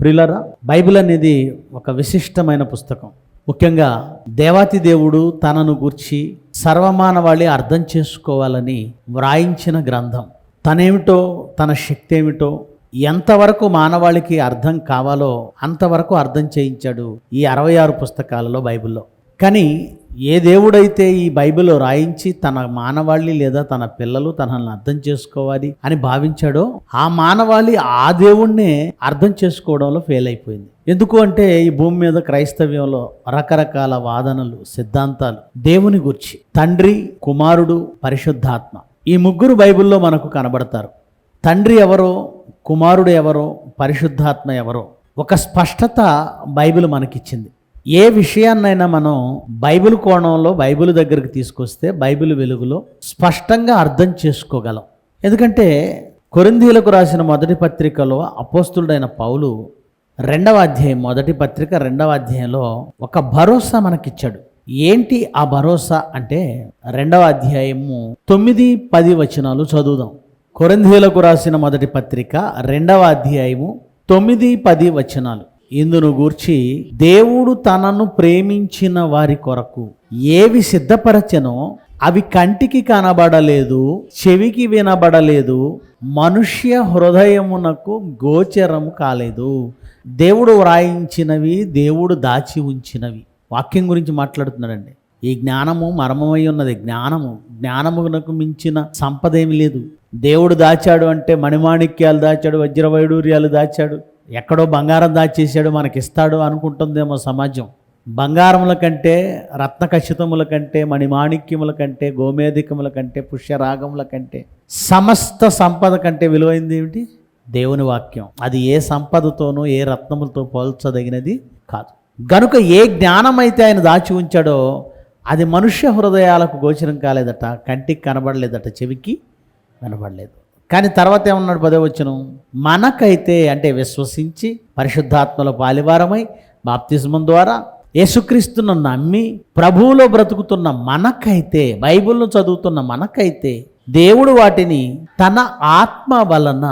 ప్రిలరా బైబిల్ అనేది ఒక విశిష్టమైన పుస్తకం. ముఖ్యంగా దేవాతి దేవుడు తనను గూర్చి సర్వమానవాళి అర్థం చేసుకోవాలని వ్రాయించిన గ్రంథం. తనేమిటో తన శక్తి ఏమిటో ఎంతవరకు మానవాళికి అర్థం కావాలో అంతవరకు అర్థం చేయించాడు ఈ అరవై ఆరు పుస్తకాలలో బైబిల్లో. కానీ ఏ దేవుడైతే ఈ బైబిల్ రాయించి తన మానవాళి లేదా తన పిల్లలు తనని అర్థం చేసుకోవాలి అని భావించాడో ఆ మానవాళి ఆ దేవుణ్ణే అర్థం చేసుకోవడంలో ఫెయిల్ అయిపోయింది. ఎందుకు అంటే ఈ భూమి మీద క్రైస్తవ్యంలో రకరకాల వాదనలు సిద్ధాంతాలు దేవుని గురించి తండ్రి కుమారుడు పరిశుద్ధాత్మ ఈ ముగ్గురు బైబిల్లో మనకు కనబడతారు. తండ్రి ఎవరో కుమారుడు ఎవరో పరిశుద్ధాత్మ ఎవరో ఒక స్పష్టత బైబిల్ మనకిచ్చింది. ఏ విషయాన్నైనా మనం బైబిల్ కోణంలో బైబిల్ దగ్గరికి తీసుకొస్తే బైబిల్ వెలుగులో స్పష్టంగా అర్థం చేసుకోగలం. ఎందుకంటే కొరిందీలకు రాసిన మొదటి పత్రికలో అపోస్తుడైన పౌలు రెండవ అధ్యాయం మొదటి పత్రిక రెండవ అధ్యాయంలో ఒక భరోసా మనకిచ్చాడు. ఏంటి ఆ భరోసా అంటే రెండవ అధ్యాయము తొమ్మిది పది వచనాలు చదువుదాం. కొరంధీలకు రాసిన మొదటి పత్రిక రెండవ అధ్యాయము తొమ్మిది పది వచనాలు. ఇందును గూర్చి దేవుడు తనను ప్రేమించిన వారి కొరకు ఏవి సిద్ధపరచెనో అవి కంటికి కనబడలేదు చెవికి వినబడలేదు మనుష్య హృదయమునకు గోచరము కాలేదు. దేవుడు వ్రాయించినవి దేవుడు దాచి ఉంచినవి. వాక్యం గురించి మాట్లాడుతున్నాడండి. ఈ జ్ఞానము మర్మమై ఉన్నది. జ్ఞానము జ్ఞానమునకు మించిన సంపద ఏమి లేదు. దేవుడు దాచాడు అంటే మణిమాణిక్యాలు దాచాడు వజ్రవైడూర్యాలు దాచాడు. ఎక్కడో బంగారం దాచేసాడు మనకిస్తాడు అనుకుంటుందేమో సమాజం. బంగారముల కంటే రత్న ఖచ్చితముల కంటే మణిమాణిక్యముల కంటే గోమేధికముల కంటే పుష్యరాగముల కంటే సమస్త సంపద కంటే విలువైంది ఏమిటి? దేవుని వాక్యం. అది ఏ సంపదతోనూ ఏ రత్నములతో పోల్చదగినది కాదు. గనుక ఏ జ్ఞానమైతే ఆయన దాచి ఉంచాడో అది మనుష్య హృదయాలకు గోచరం కాలేదట కంటికి కనబడలేదట చెవికి కనబడలేదు కానీ తర్వాత ఏమన్నాడు పదవచ్చును మనకైతే అంటే విశ్వసించి పరిశుద్ధాత్మల పాలివారమై బాప్తిజమం ద్వారా యేసుక్రీస్తును నమ్మి ప్రభువులో బ్రతుకుతున్న మనకైతే బైబిల్ను చదువుతున్న మనకైతే దేవుడు వాటిని తన ఆత్మ వలన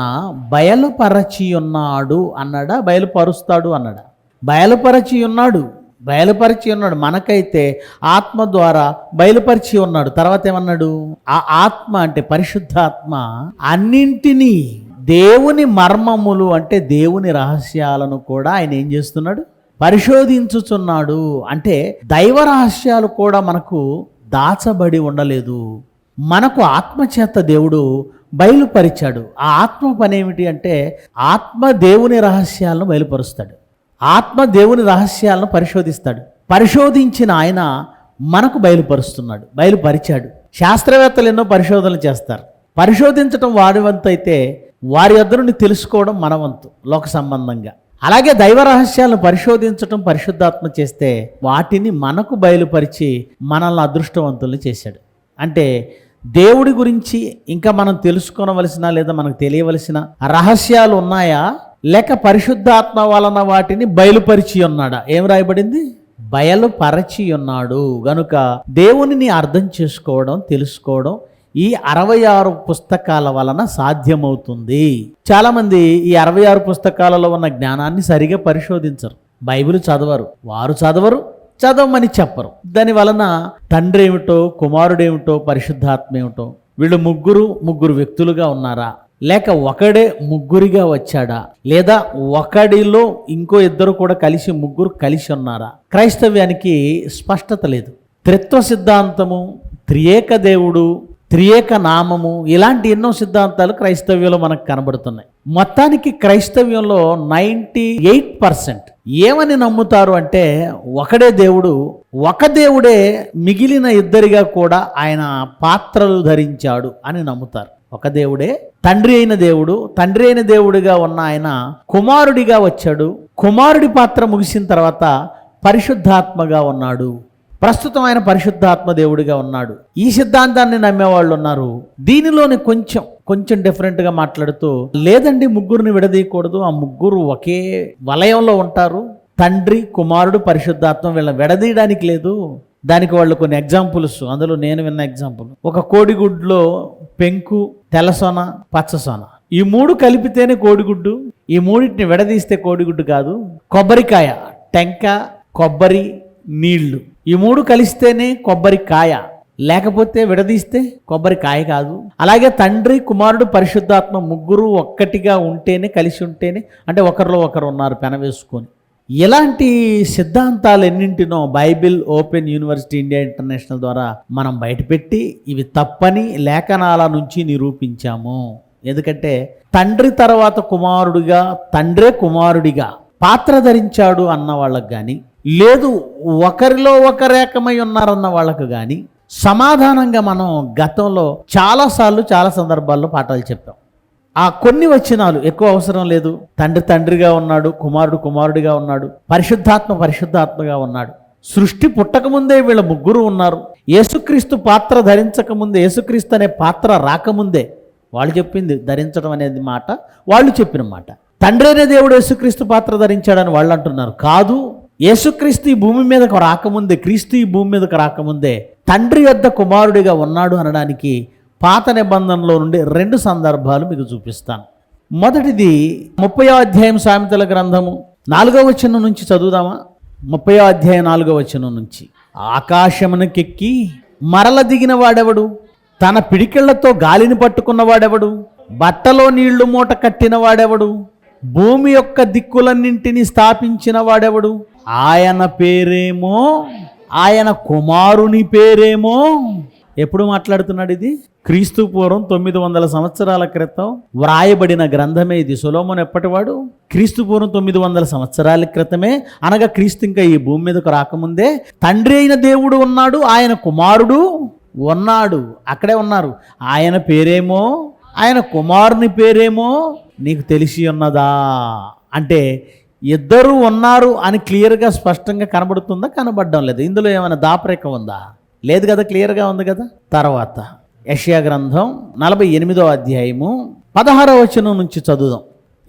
బయలుపరచి ఉన్నాడు అన్నాడా? బయలుపరుస్తాడు అన్నాడా? బయలుపరచి ఉన్నాడు బయలుపరిచి ఉన్నాడు. మనకైతే ఆత్మ ద్వారా బయలుపరిచి ఉన్నాడు. తర్వాత ఏమన్నాడు? ఆ ఆత్మ అంటే పరిశుద్ధాత్మ. అన్నింటినీ దేవుని మర్మములు అంటే దేవుని రహస్యాలను కూడా ఆయన ఏం చేస్తున్నాడు? పరిశోధించుచున్నాడు. అంటే దైవ రహస్యాలు కూడా మనకు దాచబడి ఉండలేదు. మనకు ఆత్మచేత దేవుడు బయలుపరిచాడు. ఆ ఆత్మ పనేమిటి అంటే ఆత్మ దేవుని రహస్యాలను బయలుపరుస్తాడు. ఆత్మ దేవుని రహస్యాలను పరిశోధిస్తాడు. పరిశోధించిన ఆయన మనకు బయలుపరుస్తున్నాడు బయలుపరిచాడు. శాస్త్రవేత్తలు ఎన్నో పరిశోధనలు చేస్తారు. పరిశోధించటం వారి వంతు అయితే వారి వద్ద నుండి తెలుసుకోవడం మన వంతు లోక సంబంధంగా. అలాగే దైవ రహస్యాలను పరిశోధించటం పరిశుద్ధాత్మ చేస్తే వాటిని మనకు బయలుపరిచి మనల్ని అదృష్టవంతుల్ని చేశాడు. అంటే దేవుడి గురించి ఇంకా మనం తెలుసుకోవలసిన లేదా మనకు తెలియవలసిన రహస్యాలు ఉన్నాయా? లేక పరిశుద్ధాత్మ వలన వాటిని బయలుపరిచి ఉన్నాడా? ఏం రాయబడింది? బయలుపరచి ఉన్నాడు గనుక దేవునిని అర్థం చేసుకోవడం తెలుసుకోవడం ఈ అరవై ఆరు పుస్తకాల వలన సాధ్యమవుతుంది. చాలామంది ఈ అరవై ఆరు పుస్తకాలలో ఉన్న జ్ఞానాన్ని సరిగా పరిశోధించరు. బైబిల్ చదవరు. వారు చదవరు చదవమని చెప్పరు. దాని వలన తండ్రి ఏమిటో కుమారుడేమిటో పరిశుద్ధాత్మ ఏమిటో వీళ్ళు ముగ్గురు ముగ్గురు వ్యక్తులుగా ఉన్నారా? లేక ఒకడే ముగ్గురిగా వచ్చాడా? లేదా ఒకడిలో ఇంకో ఇద్దరు కూడా కలిసి ముగ్గురు కలిసి ఉన్నారా? క్రైస్తవ్యానికి స్పష్టత లేదు. త్రిత్వ సిద్ధాంతము త్రియేక దేవుడు త్రియేక నామము ఇలాంటి ఎన్నో సిద్ధాంతాలు క్రైస్తవ్యంలో మనకు కనబడుతున్నాయి. మొత్తానికి క్రైస్తవ్యంలో నైంటీ ఎయిట్ పర్సెంట్ ఏమని నమ్ముతారు అంటే ఒకడే దేవుడు ఒక దేవుడే మిగిలిన ఇద్దరిగా కూడా ఆయన పాత్రలు ధరించాడు అని నమ్ముతారు. ఒక దేవుడే తండ్రి అయిన దేవుడు తండ్రి అయిన దేవుడిగా ఉన్న ఆయన కుమారుడిగా వచ్చాడు. కుమారుడి పాత్ర ముగిసిన తర్వాత పరిశుద్ధాత్మగా ఉన్నాడు. ప్రస్తుతం ఆయన పరిశుద్ధాత్మ దేవుడిగా ఉన్నాడు. ఈ సిద్ధాంతాన్ని నమ్మేవాళ్ళు ఉన్నారు. దీనిలోని కొంచెం కొంచెం డిఫరెంట్గా మాట్లాడుతూ లేదండి ముగ్గురిని విడదీయకూడదు. ఆ ముగ్గురు ఒకే వలయంలో ఉంటారు. తండ్రి కుమారుడు పరిశుద్ధాత్మ వీళ్ళని విడదీయడానికి లేదు. దానికి వాళ్ళు కొన్ని ఎగ్జాంపుల్స్ అందులో నేను విన్న ఎగ్జాంపుల్ ఒక కోడిగుడ్లో పెంకు తెల్లసొన పచ్చసొన. ఈ మూడు కలిపితేనే కోడిగుడ్డు. ఈ మూడింటిని విడదీస్తే కోడిగుడ్డు కాదు కొబ్బరికాయ టెంక కొబ్బరి నీళ్ళు. ఈ మూడు కలిస్తేనే కొబ్బరికాయ. లేకపోతే విడదీస్తే కొబ్బరికాయ కాదు. అలాగే తండ్రి కుమారుడు పరిశుద్ధాత్మ ముగ్గురు ఒక్కటిగా ఉంటేనే కలిసి ఉంటేనే అంటే ఒకరిలో ఒకరు ఉన్నారు పెనవేసుకొని ఇలాంటి సిద్ధాంతాలు ఎన్నింటినో Bible open university India international ద్వారా మనం బయటపెట్టి ఇవి తప్పని లేఖనాల నుంచి నిరూపించాము. ఎందుకంటే తండ్రి తర్వాత కుమారుడిగా తండ్రే కుమారుడిగా పాత్ర ధరించాడు అన్న వాళ్ళకు కానీ లేదు ఒకరిలో ఒకరేకమై ఉన్నారన్న వాళ్ళకు కానీ సమాధానంగా మనం గతంలో చాలాసార్లు చాలా సందర్భాల్లో పాఠాలు చెప్పాం. ఆ కొన్ని వచనాలు ఎక్కువ అవసరం లేదు. తండ్రి తండ్రిగా ఉన్నాడు కుమారుడు కుమారుడిగా ఉన్నాడు పరిశుద్ధాత్మ పరిశుద్ధాత్మగా ఉన్నాడు. సృష్టి పుట్టకముందే వీళ్ళ ముగ్గురు ఉన్నారు. యేసుక్రీస్తు పాత్ర ధరించకముందే యేసుక్రీస్తు అనే పాత్ర రాకముందే వాళ్ళు చెప్పింది ధరించడం అనేది మాట వాళ్ళు చెప్పిన మాట. తండ్రి అనే దేవుడు యేసుక్రీస్తు పాత్ర ధరించాడని వాళ్ళు అంటున్నారు. కాదు యేసుక్రీస్తు ఈ భూమి మీదకు రాకముందే క్రీస్తు ఈ భూమి మీదకు రాకముందే తండ్రి వద్ద కుమారుడిగా ఉన్నాడు అనడానికి పాత నిబంధనలో నుండి రెండు సందర్భాలు మీకు చూపిస్తాను. మొదటిది ముప్పయో అధ్యాయం సామెతల గ్రంథము. నాలుగో వచనం నుంచి చదువుదామా? ముప్పయో అధ్యాయం నాలుగో వచనం నుంచి. ఆకాశమునకెక్కి మరల దిగిన వాడెవడు? తన పిడికిళ్ళతో గాలిని పట్టుకున్న వాడెవడు? బట్టలో నీళ్ళు మూట కట్టిన వాడెవడు? భూమి యొక్క దిక్కులన్నింటినీ స్థాపించిన వాడెవడు? ఆయన పేరేమో? ఆయన కుమారుని పేరేమో? ఎప్పుడు మాట్లాడుతున్నాడు ఇది? క్రీస్తు పూర్వం తొమ్మిది వందల సంవత్సరాల క్రితం వ్రాయబడిన గ్రంథమే ఇది. సులోమన్ ఎప్పటివాడు? క్రీస్తు పూర్వం తొమ్మిది వందల సంవత్సరాల క్రితమే. అనగా క్రీస్తు ఇంకా ఈ భూమి మీదకు రాకముందే తండ్రి అయిన దేవుడు ఉన్నాడు ఆయన కుమారుడు ఉన్నాడు. అక్కడే ఉన్నారు. ఆయన పేరేమో? ఆయన కుమారుని పేరేమో? నీకు తెలిసి ఉన్నదా? అంటే ఇద్దరు ఉన్నారు అని క్లియర్గా స్పష్టంగా కనబడుతుందా? కనబడడం లేదు. ఇందులో ఏమైనా దాపరేఖ ఉందా? లేదు కదా క్లియర్గా ఉంది కదా? తర్వాత యష్యా గ్రంథం నలభై ఎనిమిదో అధ్యాయము పదహారో వచనం నుంచి చదువుదాం.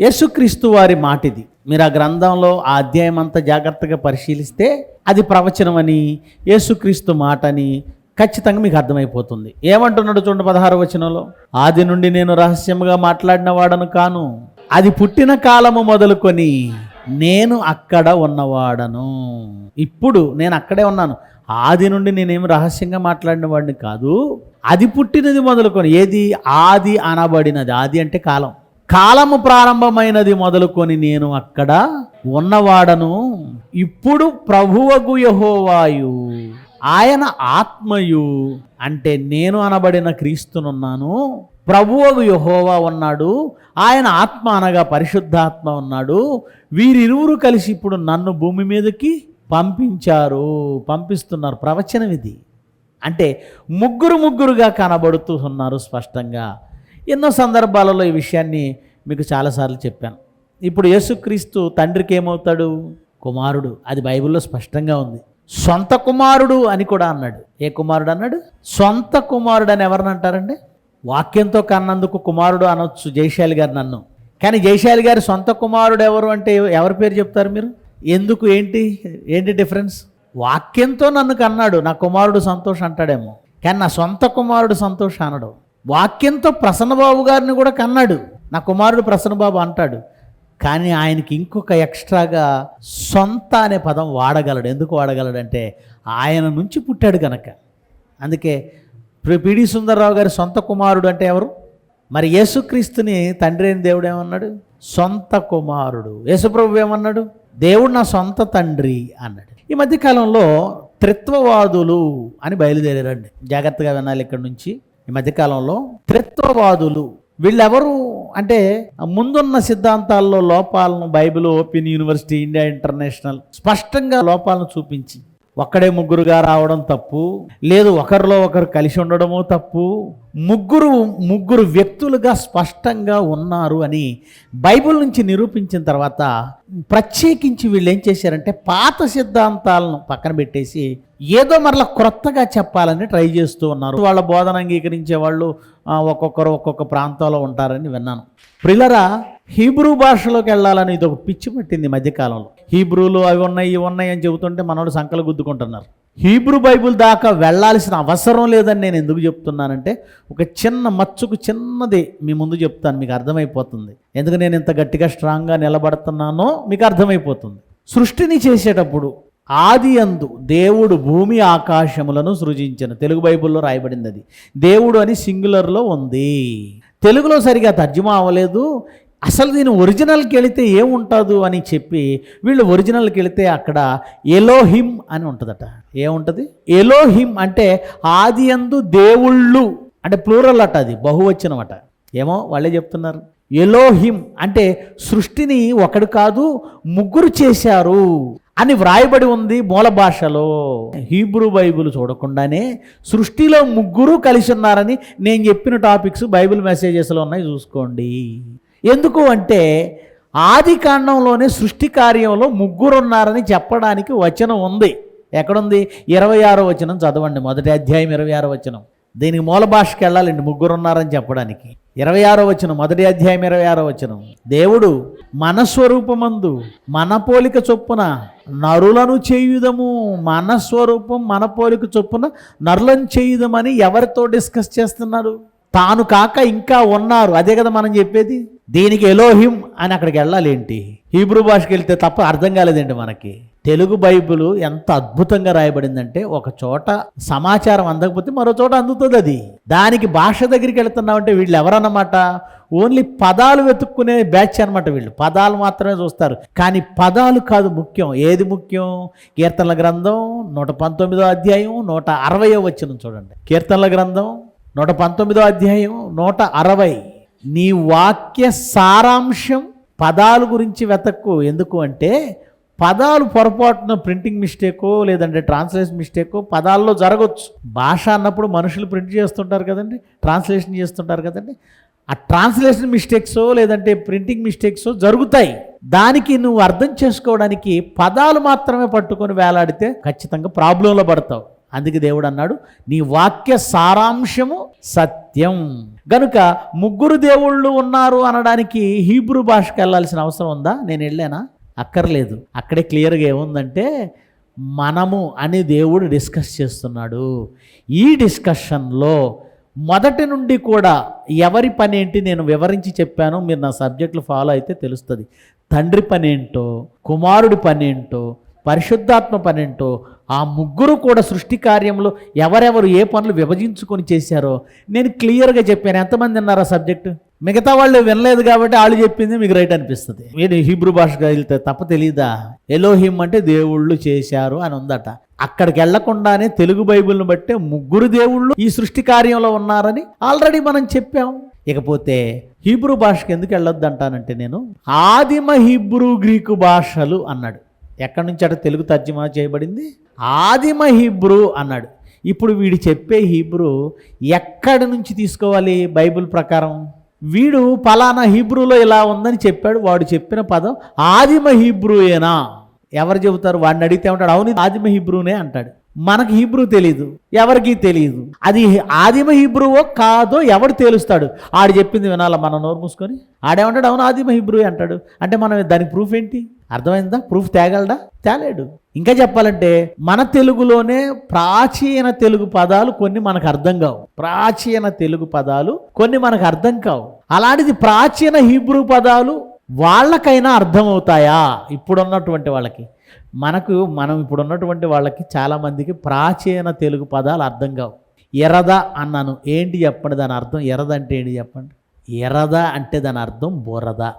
యేసుక్రీస్తు వారి మాటిది. మీరు ఆ గ్రంథంలో ఆ అధ్యాయం అంతా జాగ్రత్తగా పరిశీలిస్తే అది ప్రవచనం అని యేసుక్రీస్తు మాట అని ఖచ్చితంగా మీకు అర్థమైపోతుంది. ఏమంటున్నాడు చూడండి పదహారు వచనంలో? ఆది నుండి నేను రహస్యంగా మాట్లాడిన వాడను కాను. అది పుట్టిన కాలము మొదలుకొని నేను అక్కడ ఉన్నవాడను. ఇప్పుడు నేను అక్కడే ఉన్నాను. ఆది నుండి నేనేం రహస్యంగా మాట్లాడిన వాడిని కాదు అది పుట్టినది మొదలుకొని ఏది? ఆది అనబడినది. ఆది అంటే కాలం. కాలము ప్రారంభమైనది మొదలుకొని నేను అక్కడ ఉన్నవాడను. ఇప్పుడు ప్రభువగు యహోవాయు ఆయన ఆత్మయు. అంటే నేను అనబడిన క్రీస్తునున్నాను ప్రభువగు యహోవా ఉన్నాడు ఆయన ఆత్మ అనగా పరిశుద్ధాత్మ ఉన్నాడు. వీరిరువురు కలిసి ఇప్పుడు నన్ను భూమి మీదకి పంపించారు పంపిస్తున్నారు. ప్రవచనం ఇది. అంటే ముగ్గురు ముగ్గురుగా కనబడుతూ ఉన్నారు స్పష్టంగా. ఎన్నో సందర్భాలలో ఈ విషయాన్ని మీకు చాలాసార్లు చెప్పాను. ఇప్పుడు యేసుక్రీస్తు తండ్రికి ఏమవుతాడు? కుమారుడు. అది బైబిల్లో స్పష్టంగా ఉంది. సొంత కుమారుడు అని కూడా అన్నాడు. ఏ కుమారుడు అన్నాడు? సొంత కుమారుడు అని ఎవరిని అంటారండి? వాక్యంతో కన్నందుకు కుమారుడు అనొచ్చు జయశాలి గారు నన్ను. కానీ జయశాలి గారి సొంత కుమారుడు ఎవరు అంటే ఎవరి పేరు చెప్తారు మీరు? ఎందుకు ఏంటి? ఏంటి డిఫరెన్స్? వాక్యంతో నన్ను కన్నాడు. నా కుమారుడు సంతోష్ అంటాడేమో. కానీ నా సొంత కుమారుడు సంతోష్ అనడు. వాక్యంతో ప్రసన్నబాబు గారిని కూడా కన్నాడు. నా కుమారుడు ప్రసన్నబాబు అంటాడు. కానీ ఆయనకి ఇంకొక ఎక్స్ట్రాగా సొంత అనే పదం వాడగలడు. ఎందుకు వాడగలడంటే ఆయన నుంచి పుట్టాడు కనుక అందుకే పిడి సుందరరావు గారి సొంత కుమారుడు అంటే ఎవరు? మరి యేసుక్రీస్తుని తండ్రి అయిన దేవుడు ఏమన్నాడు? సొంత కుమారుడు. యేసుప్రభు ఏమన్నాడు? దేవుడు నా సొంత తండ్రి అన్నాడు. ఈ మధ్యకాలంలో త్రిత్వవాదులు అని బయలుదేరారండి. జాగ్రత్తగా వినాలి ఇక్కడ నుంచి. ఈ మధ్యకాలంలో త్రిత్వవాదులు వీళ్ళెవరు అంటే ముందున్న సిద్ధాంతాల్లో లోపాలను Bible open university India international స్పష్టంగా లోపాలను చూపించి ఒక్కడే ముగ్గురుగా రావడం తప్పు లేదు ఒకరిలో ఒకరు కలిసి ఉండడము తప్పు. ముగ్గురు ముగ్గురు వ్యక్తులుగా స్పష్టంగా ఉన్నారు అని బైబిల్ నుంచి నిరూపించిన తర్వాత ప్రత్యేకించి వీళ్ళు ఏం చేశారంటే పాత సిద్ధాంతాలను పక్కన పెట్టేసి ఏదో మరలా క్రొత్తగా చెప్పాలని ట్రై చేస్తూ ఉన్నారు. వాళ్ళ బోధన అంగీకరించే వాళ్ళు ఒక్కొక్కరు ఒక్కొక్క ప్రాంతంలో ఉంటారని విన్నాను. ప్రిలరా హీబ్రూ భాషలోకి వెళ్ళాలని ఇది ఒక పిచ్చి పట్టింది ఈ మధ్యకాలంలో. హీబ్రూలు అవి ఉన్నాయి ఇవి ఉన్నాయి అని చెబుతుంటే మనోడు సంకలు గుద్దుకుంటున్నారు. హీబ్రూ బైబిల్ దాకా వెళ్ళాల్సిన అవసరం లేదని నేను ఎందుకు చెప్తున్నానంటే ఒక చిన్న మచ్చుకు చిన్నది మీ ముందు చెప్తాను మీకు అర్థమైపోతుంది. ఎందుకు నేను ఇంత గట్టిగా స్ట్రాంగ్గా నిలబడుతున్నానో మీకు అర్థమైపోతుంది. సృష్టిని చేసేటప్పుడు ఆది అందు దేవుడు భూమి ఆకాశములను సృజించను. తెలుగు బైబిల్లో రాయబడింది అది దేవుడు అని సింగులర్లో ఉంది. తెలుగులో సరిగా తర్జుమా అవ్వలేదు. అసలు దీని ఒరిజినల్కి వెళితే ఏముంటుంది అని చెప్పి వీళ్ళు ఒరిజినల్కి వెళితే అక్కడ ఎలోహిమ్ అని ఉంటుందట. ఏముంటుంది? ఎలోహిమ్ అంటే ఆది అందు దేవుళ్ళు అంటే ప్లూరల్ అట అది బహువచనం అట. ఏమో వాళ్ళే చెప్తున్నారు. ఎలోహిమ్ అంటే సృష్టిని ఒకడు కాదు ముగ్గురు చేశారు. అని వ్రాయబడి ఉంది మూల భాషలో. హీబ్రూ బైబిల్ చూడకుండానే సృష్టిలో ముగ్గురు కలిసి ఉన్నారని నేను చెప్పిన టాపిక్స్ బైబిల్ మెసేజెస్లో ఉన్నాయి చూసుకోండి. ఎందుకు అంటే ఆది కాండంలోనే సృష్టి కార్యంలో ముగ్గురు ఉన్నారని చెప్పడానికి వచనం ఉంది. ఎక్కడుంది? ఇరవై ఆరో వచనం చదవండి. మొదటి అధ్యాయం ఇరవై ఆరో వచనం. దీనికి మూల భాషకి వెళ్ళాలండి ముగ్గురు ఉన్నారని చెప్పడానికి. ఇరవై ఆరో వచనం మొదటి అధ్యాయం ఇరవై ఆరో వచనం. దేవుడు మన స్వరూపమందు మన పోలిక చొప్పున నరులను చేయుదము. మన స్వరూపం మన పోలిక చొప్పున నరులను చేయుదమని ఎవరితో డిస్కస్ చేస్తున్నారు? తాను కాక ఇంకా ఉన్నారు. అదే కదా మనం చెప్పేది? దీనికి ఎలోహిం అని అక్కడికి వెళ్ళాలి ఏంటి హీబ్రూ భాషకి వెళ్తే తప్ప అర్థం కాలేదండి మనకి. తెలుగు బైబిల్ ఎంత అద్భుతంగా రాయబడిందంటే ఒక చోట సమాచారం అందకపోతే మరో చోట అందుతుంది అది. దానికి భాష దగ్గరికి వెళ్తున్నామంటే వీళ్ళు ఎవరన్నమాట? ఓన్లీ పదాలు వెతుక్కునే బ్యాచ్ అనమాట వీళ్ళు. పదాలు మాత్రమే చూస్తారు. కానీ పదాలు కాదు ముఖ్యం. ఏది ముఖ్యం? కీర్తనల గ్రంథం నూట పంతొమ్మిదో అధ్యాయం నూట అరవయో వచ్చిన చూడండి. కీర్తనల గ్రంథం నూట పంతొమ్మిదో అధ్యాయం నూట అరవై. నీ వాక్య సారాంశం పదాల గురించి వెతక్కు. ఎందుకు అంటే పదాలు పొరపాటున ప్రింటింగ్ మిస్టేకో లేదంటే ట్రాన్స్లేషన్ మిస్టేకో పదాల్లో జరగవచ్చు భాష అన్నప్పుడు మనుషులు ప్రింట్ చేస్తుంటారు కదండి ట్రాన్స్లేషన్ చేస్తుంటారు కదండి. ఆ ట్రాన్స్లేషన్ మిస్టేక్సో లేదంటే ప్రింటింగ్ మిస్టేక్సో జరుగుతాయి. దానికి నువ్వు అర్థం చేసుకోవడానికి పదాలు మాత్రమే పట్టుకొని వేలాడితే ఖచ్చితంగా ప్రాబ్లంలో పడతావు. అందుకే దేవుడు అన్నాడు నీ వాక్య సారాంశము సత్యం. గనుక ముగ్గురు దేవుళ్ళు ఉన్నారు అనడానికి హీబ్రూ భాషకు వెళ్ళాల్సిన అవసరం ఉందా? నేను వెళ్ళానా? అక్కర్లేదు. అక్కడే క్లియర్గా ఏముందంటే మనము అని దేవుడు డిస్కస్ చేస్తున్నాడు. ఈ డిస్కషన్లో మొదటి నుండి కూడా ఎవరి పని ఏంటి నేను వివరించి చెప్పాను మీరు నా సబ్జెక్టులు ఫాలో అయితే తెలుస్తుంది. తండ్రి పని ఏంటో కుమారుడి పని ఏంటో పరిశుద్ధాత్మ పనేంటో ఆ ముగ్గురు కూడా సృష్టి కార్యంలో ఎవరెవరు ఏ పనులు విభజించుకొని చేశారో నేను క్లియర్గా చెప్పాను. ఎంతమంది విన్నారు ఆ సబ్జెక్టు? మిగతా వాళ్ళు వినలేదు కాబట్టి వాళ్ళు చెప్పింది మీకు రైట్ అనిపిస్తుంది. నేను హీబ్రూ భాషగా వెళ్తే తప్ప తెలీదా? ఎలోహిం అంటే దేవుళ్ళు చేశారు అని ఉందట. అక్కడికి వెళ్ళకుండానే తెలుగు బైబిల్ని బట్టే ముగ్గురు దేవుళ్ళు ఈ సృష్టి కార్యంలో ఉన్నారని ఆల్రెడీ మనం చెప్పాం. ఇకపోతే హీబ్రూ భాషకి ఎందుకు వెళ్ళొద్దు అంటానంటే నేను ఆదిమ హీబ్రూ గ్రీకు భాషలు అన్నాడు. ఎక్కడి నుంచి అట తెలుగు తర్జుమా చేయబడింది? ఆదిమ హీబ్రూ అన్నాడు. ఇప్పుడు వీడు చెప్పే హీబ్రూ ఎక్కడి నుంచి తీసుకోవాలి బైబిల్ ప్రకారం? వీడు పలానా హీబ్రూలో ఇలా ఉందని చెప్పాడు. వాడు చెప్పిన పదం ఆదిమ హీబ్రూయేనా? ఎవరు చెబుతారు? వాడిని అడిగితే ఉంటాడు అవును ఆదిమ హీబ్రూనే అంటాడు. మనకు హీబ్రూ తెలియదు ఎవరికి తెలియదు అది ఆదిమ హీబ్రూవో కాదో ఎవడు తేలుస్తాడు? ఆడు చెప్పింది వినాలా మనం నోరు మూసుకొని? ఆడేమంటాడు? అవును ఆదిమ హీబ్రూ అంటాడు. అంటే మనం దానికి ప్రూఫ్ ఏంటి? అర్థమైందా? ప్రూఫ్ తేగలడా? తేలేడు. ఇంకా చెప్పాలంటే మన తెలుగులోనే ప్రాచీన తెలుగు పదాలు కొన్ని మనకు అర్థం కావు. ప్రాచీన తెలుగు పదాలు కొన్ని మనకు అర్థం కావు. అలాంటిది ప్రాచీన హీబ్రూ పదాలు వాళ్ళకైనా అర్థమవుతాయా? ఇప్పుడున్నటువంటి వాళ్ళకి. మనకు మనం ఇప్పుడున్నటువంటి వాళ్ళకి చాలామందికి ప్రాచీన తెలుగు పదాలు అర్థం కావు. ఎరద అన్నాను. ఏంటి చెప్పండి దాని అర్థం? ఎరద అంటే ఏంటి చెప్పండి? ఎరద అంటే దాని అర్థం బురద.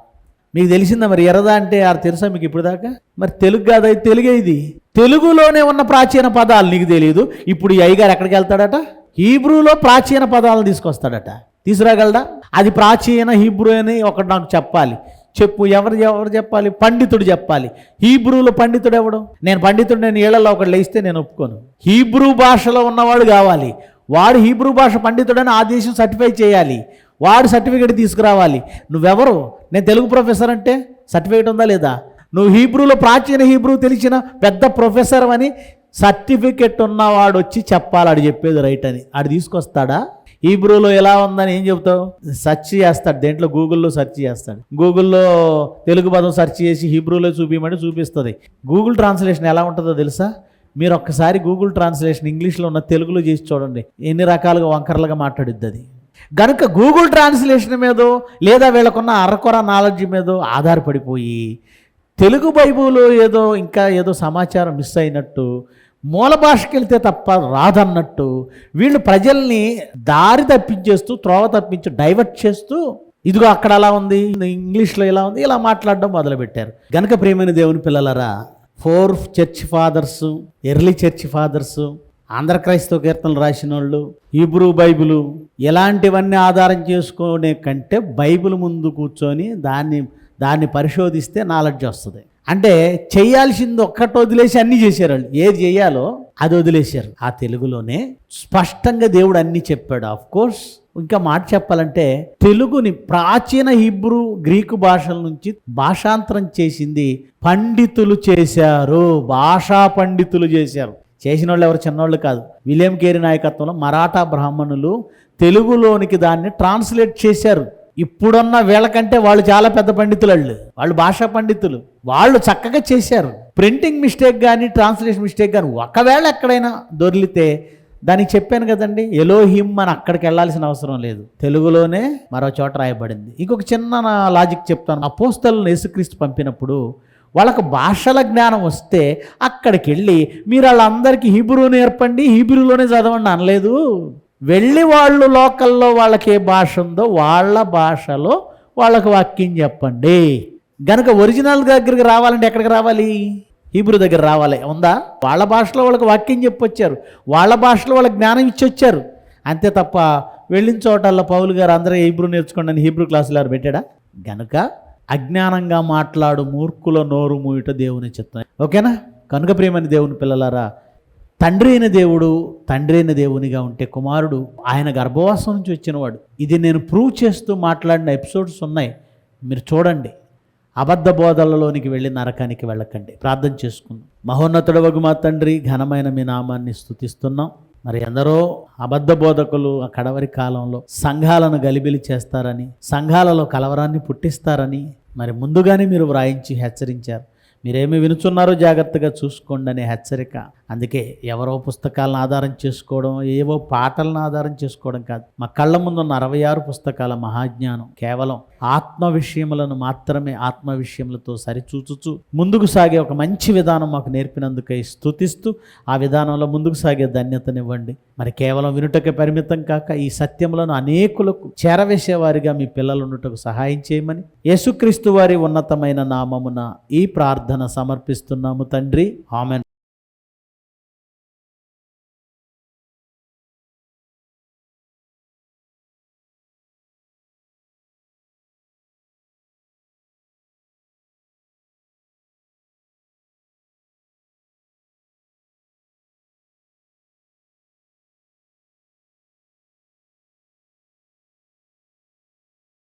మీకు తెలిసిందా మరి ఎరదా అంటే ఆ తెలుసా మీకు ఇప్పుడు దాకా మరి తెలుగు కాదు తెలుగే ఇది. తెలుగులోనే ఉన్న ప్రాచీన పదాలు నీకు తెలియదు ఇప్పుడు ఈ అయ్యగారు ఎక్కడికి వెళ్తాడట? హీబ్రూలో ప్రాచీన పదాలను తీసుకొస్తాడట. తీసుకురాగలడా? అది ప్రాచీన హీబ్రూ అని ఒకటి నాకు చెప్పాలి. చెప్పు ఎవరు ఎవరు చెప్పాలి? పండితుడు చెప్పాలి. హీబ్రూలో పండితుడు ఎవడు? నేను పండితుడు నేను ఏళ్ళలో ఒకటి లేస్తే నేను ఒప్పుకోను. హీబ్రూ భాషలో ఉన్నవాడు కావాలి. వాడు హీబ్రూ భాష పండితుడని ఆ దేశం సర్టిఫై చేయాలి. వాడు సర్టిఫికేట్ తీసుకురావాలి. నువ్వెవరు? నేను తెలుగు ప్రొఫెసర్ అంటే సర్టిఫికేట్ ఉందా లేదా? నువ్వు హీబ్రూలో ప్రాచీన హీబ్రూ తెలిసిన పెద్ద ప్రొఫెసర్ అని సర్టిఫికెట్ ఉన్నవాడు వచ్చి చెప్పాలి. ఆడు చెప్పేది రైట్ అని. ఆడు తీసుకొస్తాడా? హీబ్రూలో ఎలా ఉందని ఏం చెబుతావు? సెర్చ్ చేస్తాడు. దేంట్లో? గూగుల్లో సెర్చ్ చేస్తాడు. గూగుల్లో తెలుగు పదం సెర్చ్ చేసి హీబ్రూలో చూపించమని చూపిస్తుంది. గూగుల్ ట్రాన్స్లేషన్ ఎలా ఉంటుందో తెలుసా? మీరు ఒక్కసారి గూగుల్ ట్రాన్స్లేషన్ ఇంగ్లీష్లో ఉన్న తెలుగులో చేసి చూడండి. ఎన్ని రకాలుగా వంకరలుగా మాట్లాడుద్ది అది గనుక గూగుల్ ట్రాన్స్లేషన్ మీదో లేదా వీళ్ళకున్న అరకొర నాలెడ్జ్ మీదో ఆధారపడిపోయి తెలుగు బైబుల్ ఏదో ఇంకా ఏదో సమాచారం మిస్ అయినట్టు మూల భాషకి వెళ్తే తప్ప రాదన్నట్టు వీళ్ళు ప్రజల్ని దారి తప్పించేస్తూ త్రోవ తప్పించి డైవర్ట్ చేస్తూ ఇదిగో అక్కడ అలా ఉంది ఇంగ్లీష్లో ఇలా ఉంది ఇలా మాట్లాడడం మొదలుపెట్టారు. గనక ప్రేమైన దేవుని పిల్లలరా four church fathers early church fathers Andhra క్రైస్తవ కీర్తనలు రాసిన వాళ్ళు హీబ్రూ బైబిలు ఇలాంటివన్నీ ఆధారం చేసుకునే కంటే బైబిల్ ముందు కూర్చొని దాన్ని దాన్ని పరిశోధిస్తే నాలెడ్జ్ వస్తుంది. అంటే చేయాల్సింది ఒక్కటి వదిలేసి అన్నీ చేశారు వాళ్ళు. ఏది చేయాలో అది వదిలేశారు. ఆ తెలుగులోనే స్పష్టంగా దేవుడు అన్నీ చెప్పాడు. ఆఫ్ కోర్స్ ఇంకా మాట చెప్పాలంటే తెలుగుని ప్రాచీన హిబ్రూ గ్రీకు భాషల నుంచి భాషాంతరం చేసింది పండితులు చేశారు. భాషా పండితులు చేశారు. చేసిన వాళ్ళు ఎవరు? చిన్నవాళ్ళు కాదు. విలియం కేరీ నాయకత్వంలో మరాఠా బ్రాహ్మణులు తెలుగులోనికి దాన్ని ట్రాన్స్లేట్ చేశారు. ఇప్పుడున్న వీళ్ళకంటే వాళ్ళు చాలా పెద్ద పండితులు వాళ్ళు వాళ్ళు భాషా పండితులు. వాళ్ళు చక్కగా చేశారు. ప్రింటింగ్ మిస్టేక్ కానీ ట్రాన్స్లేషన్ మిస్టేక్ కానీ ఒకవేళ ఎక్కడైనా దొరికితే దానికి చెప్పాను కదండి ఎలోహిమ్ అని అక్కడికి వెళ్ళాల్సిన అవసరం లేదు. తెలుగులోనే మరో చోట రాయబడింది. ఇంకొక చిన్న లాజిక్ చెప్తాను. అపోస్తలను యేసుక్రీస్తు పంపినప్పుడు వాళ్ళకు భాషల జ్ఞానం వస్తే అక్కడికి వెళ్ళి మీరు వాళ్ళందరికీ హీబ్రూ నేర్పండి హీబ్రూలోనే చదవండి అనలేదు. వెళ్ళి వాళ్ళు లోకల్లో వాళ్ళకి ఏ భాష ఉందో వాళ్ళ భాషలో వాళ్ళకు వాక్యం చెప్పండి. గనక ఒరిజినల్ దగ్గరికి రావాలంటే ఎక్కడికి రావాలి? హీబ్రూ దగ్గర రావాలి. ఉందా? వాళ్ళ భాషలో వాళ్ళకి వాక్యం చెప్పొచ్చారు. వాళ్ళ భాషలో వాళ్ళకి జ్ఞానం ఇచ్చొచ్చారు. అంతే తప్ప వెళ్ళిన చోటల్లో పౌలు గారు అందరూ హీబ్రూ నేర్చుకోండి అని హీబ్రూ క్లాసులు ఎవరు పెట్టాడా? గనుక అజ్ఞానంగా మాట్లాడు మూర్ఖుల నోరు మూయట దేవుని చిత్తం. ఓకేనా? కనుక ప్రియమని దేవుని పిల్లలారా తండ్రి అయిన దేవుడు తండ్రి అయిన దేవునిగా ఉంటే కుమారుడు ఆయన గర్భవాసం నుంచి వచ్చినవాడు. ఇది నేను ప్రూవ్ చేస్తూ మాట్లాడిన ఎపిసోడ్స్ ఉన్నాయి. మీరు చూడండి. అబద్ధ బోధలలోనికి వెళ్ళి నరకానికి వెళ్ళకండి. ప్రార్థన చేసుకుందాం. మహోన్నతుడు వగు మా తండ్రి ఘనమైన మీ నామాన్ని స్థుతిస్తున్నాం మరి ఎందరో అబద్ధ బోధకులు ఆ కడవరి కాలంలో సంఘాలను గలిబిలి చేస్తారని సంఘాలలో కలవరాన్ని పుట్టిస్తారని మరి ముందుగానే మీరు వ్రాయించి హెచ్చరించారు. మీరేమి వినుచున్నారో జాగ్రత్తగా చూసుకోండి అనే హెచ్చరిక. అందుకే ఎవరో పుస్తకాలను ఆధారం చేసుకోవడం ఏవో పాటలను ఆధారం చేసుకోవడం కాదు. మా కళ్ళ ముందున్న అరవై ఆరు పుస్తకాల మహాజ్ఞానం కేవలం ఆత్మ విషయములను మాత్రమే ఆత్మ విషయములతో సరిచూచుచు ముందుకు సాగే ఒక మంచి విధానం మాకు నేర్పినందుకై స్తుతిస్తూ ఆ విధానంలో ముందుకు సాగే ధన్యతనివ్వండి. మరి కేవలం వినుటకే పరిమితం కాక ఈ సత్యములను అనేకులకు చేరవేసేవారిగా మీ పిల్లలు ఉండుటకు సహాయం చేయమని యేసుక్రీస్తు వారి ఉన్నతమైన నామమున ఈ ప్రార్థన సమర్పిస్తున్నాము తండ్రి. ఆమెన్.